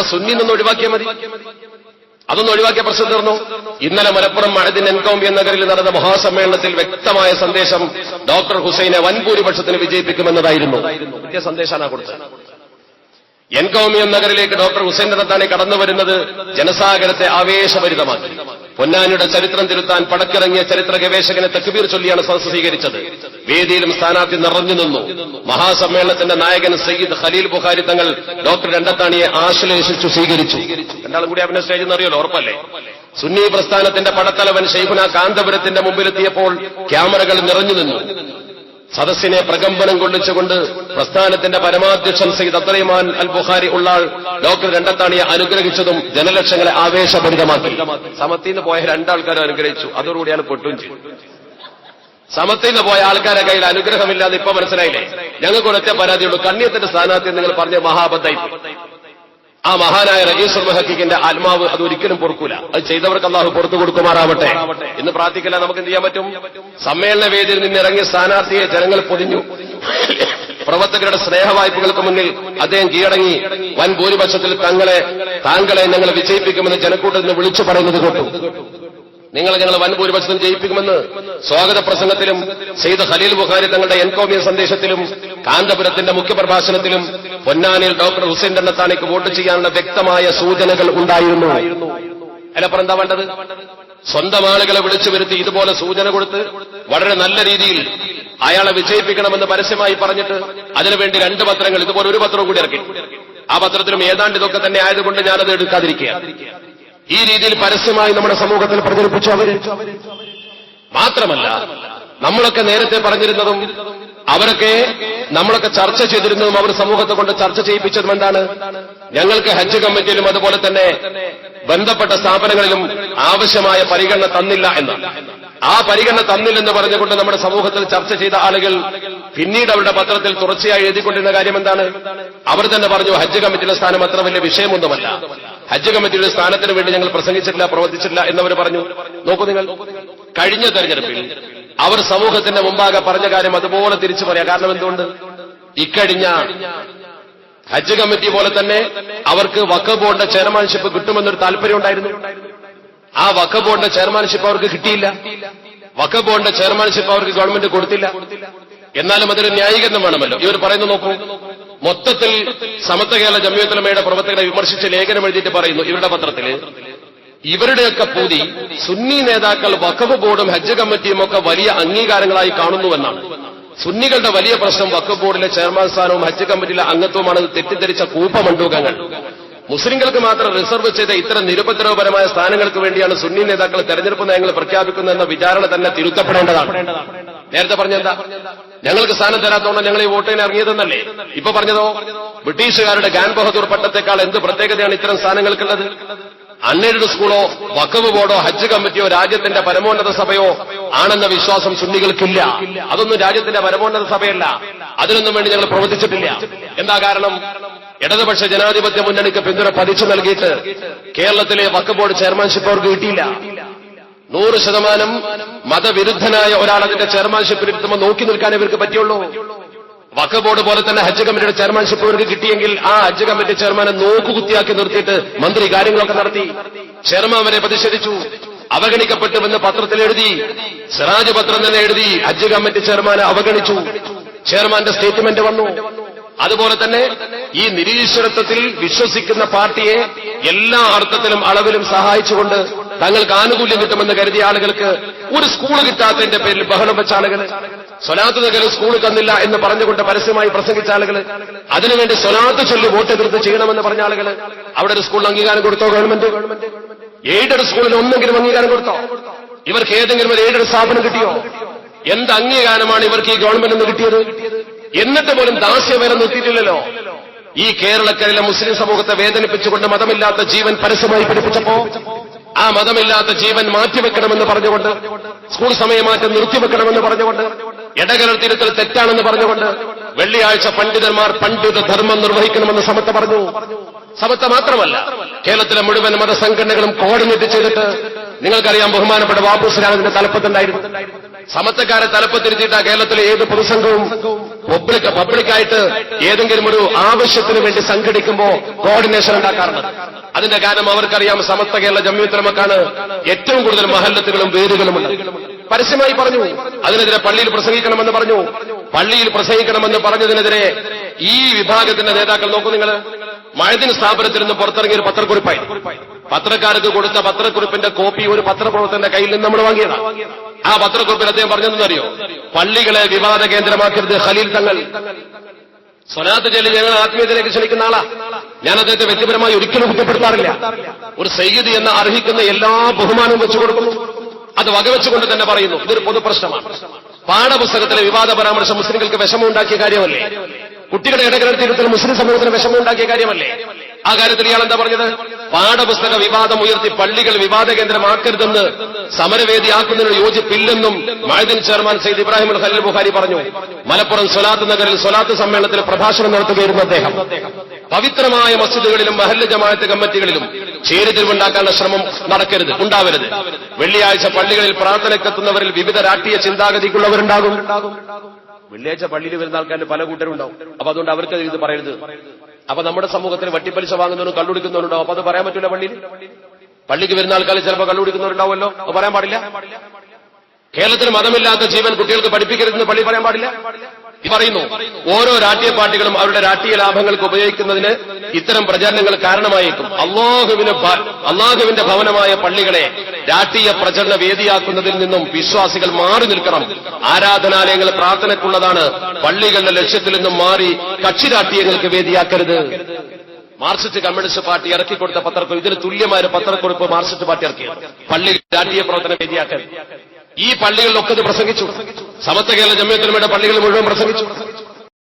ആ സുന്നി നിന്ന് ഒഴിവാക്കിയാൽ മതി. അതൊന്നും ഒഴിവാക്കിയ പ്രശ്നം തീർന്നു. ഇന്നലെ മലപ്പുറം മഴദിൻ എൻകൗമിയൻ നഗറിൽ നടന്ന മഹാസമ്മേളനത്തിൽ വ്യക്തമായ സന്ദേശം ഡോക്ടർ ഹുസൈനെ വൻഭൂരിപക്ഷത്തിന് വിജയിപ്പിക്കുമെന്നതായിരുന്നു. കൃത്യ സന്ദേശമാണ് കൊടുത്തത്. എൻകൗമിയൻ നഗറിലേക്ക് ഡോക്ടർ ഹുസൈൻ നടത്താനെ കടന്നു വരുന്നത് ജനസാഗരത്തെ ആവേശഭരിതമാക്കി. പൊന്നാനിയുടെ ചരിത്രം തിരുത്താൻ പടക്കിറങ്ങിയ ചരിത്ര ഗവേഷകനെ തക്ബീർ ചൊല്ലിയാണ് സദസ് സ്വീകരിച്ചത്. വേദിയിലും സ്ഥാനാർത്ഥി നിറഞ്ഞു നിന്നു. മഹാസമ്മേളനത്തിന്റെ നായകൻ സയ്യിദ് ഖലീൽ ബുഖാരി തങ്ങൾ ഡോക്ടർ രണ്ടത്താണിയെ ആശ്ലേഷിച്ചു സ്വീകരിച്ചു. രണ്ടാളും കൂടി അവന്റെ സ്റ്റേജിൽ നിന്ന് അറിയല്ലോ ഉറപ്പല്ലേ? സുന്നി പ്രസ്ഥാനത്തിന്റെ പടത്തലവൻ ഷെയ്ഖുന കാന്തപുരത്തിന്റെ മുമ്പിലെത്തിയപ്പോൾ ക്യാമറകൾ നിറഞ്ഞു നിന്നു. സദസ്സിനെ പ്രകമ്പനം കൊള്ളിച്ചുകൊണ്ട് പ്രസ്ഥാനത്തിന്റെ പരമാധ്യക്ഷൻ സയ്യിദ് അത്രയുമാൻ അൽ ബുഖാരി ഉള്ളാൾ ഡോക്ടർ രണ്ടത്താണിയെ അനുഗ്രഹിച്ചതും ജനലക്ഷങ്ങളെ ആവേശഭരിതമാക്കി. സമത്തിന്ന് പോയ രണ്ടാൾക്കാരും അനുഗ്രഹിച്ചു. അതോടുകൂടിയാണ് പൊട്ടും ചെയ്തു സമത്തിന്ന് പോയ ആൾക്കാരെ കയ്യിൽ അനുഗ്രഹമില്ലാതെ ഇപ്പൊ മനസ്സിലായില്ലേ? ഞങ്ങൾക്ക് ഒരൊറ്റ പരാതിയുള്ളൂ. കണ്ണിയത്തിന്റെ സ്ഥാനാർത്ഥി നിങ്ങൾ പറഞ്ഞ മഹാബദ്ധായി ആ മഹാനായ റജീസുൽ മഹക്കിന്റെ ആത്മാവ് അത് ഒരിക്കലും പൊറുക്കൂല. അത് ചെയ്തവർക്ക് അള്ളാഹു പുറത്തു കൊടുക്കുമാറാവട്ടെ. ഇന്ന് പ്രാർത്ഥിക്കില്ല നമുക്ക് എന്ത് ചെയ്യാൻ പറ്റും? സമ്മേളന വേദിയിൽ നിന്ന് ഇറങ്ങിയ സ്ഥാനാർത്ഥിയെ ജനങ്ങൾ പൊതിഞ്ഞു. പ്രവർത്തകരുടെ സ്നേഹവായ്പകൾക്ക് മുന്നിൽ അദ്ദേഹം കീഴടങ്ങി. വൻ ഭൂരിപക്ഷത്തിൽ തങ്ങളെ താങ്കളെ ഞങ്ങൾ വിജയിപ്പിക്കുമെന്ന് ജനക്കൂട്ടത്തിൽ നിന്ന് വിളിച്ചു പറയുന്നത് കേട്ടു. നിങ്ങൾ ഞങ്ങൾ വൻ ജയിപ്പിക്കുമെന്ന് സ്വാഗത പ്രസംഗത്തിലും സെയ്ദ് ഖലീൽ ബുഖാരി തങ്ങളുടെ എൻകോമിയ സന്ദേശത്തിലും കാന്തപുരത്തിന്റെ മുഖ്യപ്രഭാഷണത്തിലും പൊന്നാനിൽ ഡോക്ടർ ഹുസൈൻ എണ്ണത്താണിക്ക് വോട്ട് ചെയ്യാനുള്ള വ്യക്തമായ സൂചനകൾ ഉണ്ടായിരുന്നു. അതിനപ്പുറം എന്താ വേണ്ടത്? സ്വന്തം ആളുകളെ വിളിച്ചു വരുത്തി ഇതുപോലെ സൂചന കൊടുത്ത് വളരെ നല്ല രീതിയിൽ അയാളെ വിജയിപ്പിക്കണമെന്ന് പരസ്യമായി പറഞ്ഞിട്ട് അതിനുവേണ്ടി രണ്ട് പത്രങ്ങൾ ഇതുപോലെ ഒരു പത്രവും കൂടി ഇറക്കി. ആ പത്രത്തിലും ഏതാണ്ട് ഇതൊക്കെ തന്നെ ആയതുകൊണ്ട് ഞാനത് എടുക്കാതിരിക്കുക ഈ രീതിയിൽ പരസ്യമായി നമ്മുടെ സമൂഹത്തിൽ പ്രചരിപ്പിച്ചു അവർ മാത്രമല്ല നമ്മളൊക്കെ നേരത്തെ പറഞ്ഞിരുന്നതും അവരൊക്കെ നമ്മളൊക്കെ ചർച്ച ചെയ്തിരുന്നതും അവർ സമൂഹത്തെ കൊണ്ട് ചർച്ച ചെയ്യിപ്പിച്ചതും എന്താണ്? ഞങ്ങൾക്ക് ഹജ്ജ് കമ്മിറ്റിയിലും അതുപോലെ തന്നെ ബന്ധപ്പെട്ട സ്ഥാപനങ്ങളിലും ആവശ്യമായ പരിഗണന തന്നില്ല എന്ന്. ആ പരിഗണന തന്നില്ലെന്ന് പറഞ്ഞുകൊണ്ട് നമ്മുടെ സമൂഹത്തിൽ ചർച്ച ചെയ്ത ആളുകൾ പിന്നീട് അവരുടെ പത്രത്തിൽ തുടർച്ചയായി എഴുതിക്കൊണ്ടിരുന്ന കാര്യം എന്താണ്? അവർ തന്നെ പറഞ്ഞു ഹജ്ജ് കമ്മിറ്റിയുടെ സ്ഥാനം അത്ര വലിയ വിഷയമൊന്നുമല്ല. ഹജ്ജ് കമ്മിറ്റിയുടെ സ്ഥാനത്തിന് വേണ്ടി ഞങ്ങൾ പ്രസംഗിച്ചിട്ടില്ല പ്രവർത്തിച്ചിട്ടില്ല എന്നവർ പറഞ്ഞു. നോക്കൂ നിങ്ങൾ കഴിഞ്ഞ തെരഞ്ഞെടുപ്പിൽ അവർ സമൂഹത്തിന്റെ മുമ്പാകെ പറഞ്ഞ കാര്യം അതുപോലെ തിരിച്ചു പറയാം. കാരണം എന്തുകൊണ്ട്? ഇക്കഴിഞ്ഞ ഹജ്ജ് കമ്മിറ്റി പോലെ തന്നെ അവർക്ക് വക്ക ബോർഡിന്റെ ചെയർമാൻഷിപ്പ് കിട്ടുമെന്നൊരു താല്പര്യം ഉണ്ടായിരുന്നു. ആ വക്ക ബോർഡിന്റെ ചെയർമാൻഷിപ്പ് അവർക്ക് കിട്ടിയില്ല. വക്ക ബോർഡിന്റെ ചെയർമാൻഷിപ്പ് അവർക്ക് ഗവൺമെന്റ് കൊടുത്തില്ല. എന്നാലും അതൊരു ന്യായീകരണം വേണമല്ലോ. ഇവർ പറയുന്നു നോക്കൂ. മൊത്തത്തിൽ സമത്വ കേരള ജമ്മിയത്തലമയുടെ പ്രവർത്തകരെ വിമർശിച്ച് ലേഖനം എഴുതിയിട്ട് പറയുന്നു ഇവരുടെ പത്രത്തിൽ ഇവരുടെയൊക്കെ പൂതി സുന്നി നേതാക്കൾ വഖഫ് ബോർഡും ഹജ്ജ് കമ്മിറ്റിയും ഒക്കെ വലിയ അംഗീകാരങ്ങളായി കാണുന്നുവെന്നാണ്. സുന്നികളുടെ വലിയ പ്രശ്നം വഖഫ് ബോർഡിലെ ചെയർമാൻ സ്ഥാനവും ഹജ്ജ് കമ്മിറ്റിയിലെ അംഗത്വമാണ് തെറ്റിദ്ധരിച്ച കൂപ്പമണ്ടൂകങ്ങൾ മുസ്ലിങ്ങൾക്ക് മാത്രം റിസർവ് ചെയ്ത ഇത്തരം നിരുപദ്രവപരമായ സ്ഥാനങ്ങൾക്ക് വേണ്ടിയാണ് സുന്നി നേതാക്കൾ തെരഞ്ഞെടുപ്പ് നയങ്ങൾ പ്രഖ്യാപിക്കുന്നതെന്ന വിചാരണ തന്നെ തിരുത്തപ്പെടേണ്ടതാണ്. നേരത്തെ പറഞ്ഞെന്താ? ഞങ്ങൾക്ക് സ്ഥാനം തരാത്തോണ്ട് ഞങ്ങൾ ഈ വോട്ടിന് ഇറങ്ങിയതെന്നല്ലേ? ഇപ്പൊ പറഞ്ഞതോ? ബ്രിട്ടീഷുകാരുടെ ഗാൻ ബഹദൂർ പട്ടത്തെക്കാൾ എന്ത് പ്രത്യേകതയാണ് ഇത്തരം സ്ഥാനങ്ങൾക്കുള്ളത്? അൺഎയ്ഡഡ് സ്കൂളോ വക്കവ് ബോർഡോ ഹജ്ജ് കമ്മിറ്റിയോ രാജ്യത്തിന്റെ പരമോന്നത സഭയോ ആണെന്ന വിശ്വാസം സുന്നികൾക്കില്ല. അതൊന്നും രാജ്യത്തിന്റെ പരമോന്നത സഭയല്ല. അതിനൊന്നും വേണ്ടി ഞങ്ങൾ പ്രവർത്തിച്ചിട്ടില്ല. എന്താ കാരണം? ഇടതുപക്ഷ ജനാധിപത്യ മുന്നണിക്ക് പിന്തുണ പതിച്ചു നൽകിയിട്ട് കേരളത്തിലെ വക്ക ബോർഡ് ചെയർമാൻഷിപ്പ് അവർക്ക് കിട്ടിയില്ല. നൂറ് ശതമാനം മതവിരുദ്ധനായ ഒരാൾ അതിന്റെ ചെയർമാൻഷിപ്പിൽ നോക്കി നിൽക്കാൻ ഇവർക്ക് പറ്റുള്ളൂ വക്ക ബോർഡ് പോലെ തന്നെ ഹജ്ജ് കമ്മിറ്റിയുടെ ചെയർമാൻഷിപ്പ് ഇവർക്ക് കിട്ടിയെങ്കിൽ ആ ഹജ്ജ് കമ്മിറ്റി ചെയർമാനെ നോക്കുകുത്തിയാക്കി നിർത്തിയിട്ട് മന്ത്രി കാര്യങ്ങളൊക്കെ നടത്തി. ചെയർമാൻ വരെ പ്രതിഷേധിച്ചു. അവഗണിക്കപ്പെട്ടുവെന്ന് പത്രത്തിൽ എഴുതി. സിറാജ് പത്രം തന്നെ എഴുതി. ഹജ്ജ് കമ്മിറ്റി ചെയർമാനെ അവഗണിച്ചു. ചെയർമാന്റെ സ്റ്റേറ്റ്മെന്റ് വന്നു. അതുപോലെ തന്നെ ഈ നിരീശ്വരത്വത്തിൽ വിശ്വസിക്കുന്ന പാർട്ടിയെ എല്ലാ അർത്ഥത്തിലും അളവിലും സഹായിച്ചുകൊണ്ട് തങ്ങൾക്ക് ആനുകൂല്യം കിട്ടുമെന്ന് കരുതിയ ആളുകൾക്ക് ഒരു സ്കൂൾ കിട്ടാത്തതിന്റെ പേരിൽ ബഹളം വെച്ച ആളുകൾ സ്വലാത്ത് നഗർ സ്കൂൾ തന്നില്ല എന്ന് പറഞ്ഞുകൊണ്ട് പരസ്യമായി പ്രസംഗിച്ച ആളുകൾ അതിനുവേണ്ടി സ്വലാത്ത് ചൊല്ലി വോട്ട് എതിർത്ത് ചെയ്യണമെന്ന് പറഞ്ഞ ആളുകൾ അവിടെ ഒരു സ്കൂളിന് അംഗീകാരം കൊടുത്തോ ഗവൺമെന്റ്? എയ്ഡഡ് സ്കൂളിന് ഒന്നെങ്കിലും അംഗീകാരം കൊടുത്തോ? ഇവർക്ക് ഏതെങ്കിലും ഒരു എയ്ഡഡ് സ്ഥാപനം കിട്ടിയോ? എന്ത് അംഗീകാരമാണ് ഇവർക്ക് ഈ ഗവൺമെന്റ് നിന്ന് കിട്ടിയത്? എന്നിട്ട് പോലും ദാസ്യവരം നിർത്തിയിട്ടില്ലല്ലോ ഈ കേരളക്കരയിലെ മുസ്ലിം സമൂഹത്തെ വേദനിപ്പിച്ചുകൊണ്ട് മതമില്ലാത്ത ജീവൻ പരസ്യമായി പഠിപ്പിച്ചപ്പോ ആ മതമില്ലാത്ത ജീവൻ മാറ്റിവെക്കണമെന്ന് പറഞ്ഞുകൊണ്ട് സ്കൂൾ സമയമാറ്റം നിർത്തിവെക്കണമെന്ന് പറഞ്ഞുകൊണ്ട് ഇടകലർത്തിരുത്തൽ തെറ്റാണെന്ന് പറഞ്ഞുകൊണ്ട് വെള്ളിയാഴ്ച പണ്ഡിതന്മാർ പണ്ഡിത ധർമ്മം നിർവഹിക്കണമെന്ന് സമത്ത പറഞ്ഞു. സമത്ത മാത്രമല്ല കേരളത്തിലെ മുഴുവൻ മതസംഘടനകളും കോർഡിനേറ്റ് ചെയ്തിട്ട് നിങ്ങൾക്കറിയാം ബഹുമാനപ്പെട്ട ബാബുശ്രാം ഇതിന്റെ തലപ്പത്തുണ്ടായിരുന്നു സമത്വക്കാരെ തലപ്പത്തിരുത്തിയിട്ട് ആ കേരളത്തിലെ ഏത് പൊതുസംഘവും പബ്ലിക് പബ്ലിക്കായിട്ട് ഏതെങ്കിലും ഒരു ആവശ്യത്തിന് വേണ്ടി സംഘടിക്കുമ്പോ കോർഡിനേഷൻ ഉണ്ടാക്കാറുണ്ട്. അതിന്റെ കാരണം അവർക്കറിയാം സമത്വ കേരള ജമ്മിത്രമക്കാണ് ഏറ്റവും കൂടുതൽ മഹല്ലത്തുകളും വേരുകളുമുണ്ട് പരസ്യമായി പറഞ്ഞു അതിനെതിരെ പള്ളിയിൽ പ്രസംഗിക്കണമെന്ന് പറഞ്ഞു. പള്ളിയിൽ പ്രസംഗിക്കണമെന്ന് പറഞ്ഞതിനെതിരെ ഈ വിഭാഗത്തിന്റെ നേതാക്കൾ നോക്കൂ നിങ്ങൾ മഴദിൻ സ്ഥാപനത്തിൽ നിന്ന് പുറത്തിറങ്ങിയ ഒരു പത്രക്കുറിപ്പായി. പത്രക്കാർക്ക് കൊടുത്ത പത്രക്കുറിപ്പിന്റെ കോപ്പി ഒരു പത്രപ്രവർത്തകന്റെ കയ്യിൽ നിന്ന് നമ്മൾ വാങ്ങിയതാണ് ആ പത്രക്കുറിപ്പിൽ അദ്ദേഹം പറഞ്ഞതെന്നറിയോ പള്ളികളെ വിവാദ കേന്ദ്രമാക്കരുത് ഖലീൽ തങ്ങൾ. സ്വലാത്ത് ജലി ഞങ്ങൾ ആത്മീയതയിലേക്ക് ക്ഷണിക്കുന്ന ആളാ. ഞാൻ അദ്ദേഹത്തെ വ്യക്തിപരമായി ഒരിക്കലും കുറ്റപ്പെടുത്താറില്ല. ഒരു സയ്യിദ് എന്ന് അർഹിക്കുന്ന എല്ലാ ബഹുമാനവും വെച്ചു കൊടുക്കുന്നു. അത് വകവെച്ചുകൊണ്ട് തന്നെ പറയുന്നു. ഇതൊരു പൊതുപ്രശ്നമാണ്. പാഠപുസ്തകത്തിലെ വിവാദ പരാമർശം മുസ്ലിങ്ങൾക്ക് വിഷമമുണ്ടാക്കിയ കാര്യമല്ലേ? കുട്ടികളുടെ ഇടകലർത്തിയിരുത്തൽ മുസ്ലിം സമൂഹത്തിന് വിഷമമുണ്ടാക്കിയ കാര്യമല്ലേ? ആ കാര്യത്തിൽ ഇയാൾ എന്താ പറഞ്ഞത്? പാഠപുസ്തക വിവാദം ഉയർത്തി പള്ളികൾ വിവാദ കേന്ദ്രമാക്കരുതെന്ന് സമരവേദിയാക്കുന്നതിന് യോജിപ്പില്ലെന്നും മഴദിൻ ചെയർമാൻ സെയ്ദ് ഇബ്രാഹിം ഖലീൽ ബുഖാരി പറഞ്ഞു. മലപ്പുറം സ്വലാത്ത് നഗറിൽ സ്വലാത്ത് സമ്മേളനത്തിൽ പ്രഭാഷണം നടത്തുകയായിരുന്നു അദ്ദേഹം. പവിത്രമായ മസ്ജിദുകളിലും മഹല്ല ജമാഅത്ത് കമ്മിറ്റികളിലും ചേരിതിരിവുണ്ടാക്കാനുള്ള ശ്രമം നടക്കരുത് ഉണ്ടാവരുത്. വെള്ളിയാഴ്ച പള്ളികളിൽ പ്രാർത്ഥനയ്ക്കെത്തുന്നവരിൽ വിവിധ രാഷ്ട്രീയ ചിന്താഗതിക്കുള്ളവരുണ്ടാകും. വെള്ളിയാഴ്ച പള്ളിയിൽ വരുന്ന ആൾക്കാരുടെ പല കൂട്ടരും ഉണ്ടാവും. അപ്പൊ അതുകൊണ്ട് അവർക്ക് ഇത് പറയരുത്. അപ്പൊ നമ്മുടെ സമൂഹത്തിൽ വട്ടിപ്പലിശ വാങ്ങുന്നവരും കള്ളുടിക്കുന്നവരുണ്ടാവും അപ്പൊ അത് പറയാൻ പറ്റില്ല പള്ളിയിൽ? പള്ളിക്ക് വരുന്ന ആൾക്കാർ ചിലപ്പോൾ കള്ളുടിക്കുന്നവരുണ്ടാവുമല്ലോ അത് പറയാൻ പാടില്ല? കേരളത്തിൽ മതമില്ലാത്ത ജീവൻ കുട്ടികൾക്ക് പഠിപ്പിക്കരുതെന്ന് പള്ളി പറയാൻ പാടില്ല? പറയുന്നു ഓരോ രാഷ്ട്രീയ പാർട്ടികളും അവരുടെ രാഷ്ട്രീയ ലാഭങ്ങൾക്ക് ഉപയോഗിക്കുന്നതിന് ഇത്തരം പ്രചാരണങ്ങൾ കാരണമായേക്കും. അള്ളാഹുവിന് അള്ളാഹുവിന്റെ ഭവനമായ പള്ളികളെ രാഷ്ട്രീയ പ്രചരണ വേദിയാക്കുന്നതിൽ നിന്നും വിശ്വാസികൾ മാറി നിൽക്കണം. ആരാധനാലയങ്ങൾ പ്രാർത്ഥനയ്ക്കുള്ളതാണ്. പള്ളികളുടെ ലക്ഷ്യത്തിൽ നിന്നും മാറി കക്ഷി രാഷ്ട്രീയങ്ങൾക്ക് വേദിയാക്കരുത്. മാർക്സിസ്റ്റ് കമ്മ്യൂണിസ്റ്റ് പാർട്ടി ഇറക്കിക്കൊടുത്ത പത്രക്കുറിപ്പ് ഇതിന് തുല്യമായ പത്രക്കുറിപ്പ് മാർക്സിസ്റ്റ് പാർട്ടി ഇറക്കിയത് പള്ളി രാഷ്ട്രീയ പ്രവർത്തന വേദിയാക്കരുത്. ഈ പള്ളികളിലൊക്കെ ഇത് പ്രസംഗിച്ചു. സമത്വ കേരള ജമ്മിയത്തിലുമയുടെ പള്ളികൾ മുഴുവൻ പ്രസംഗിച്ചു.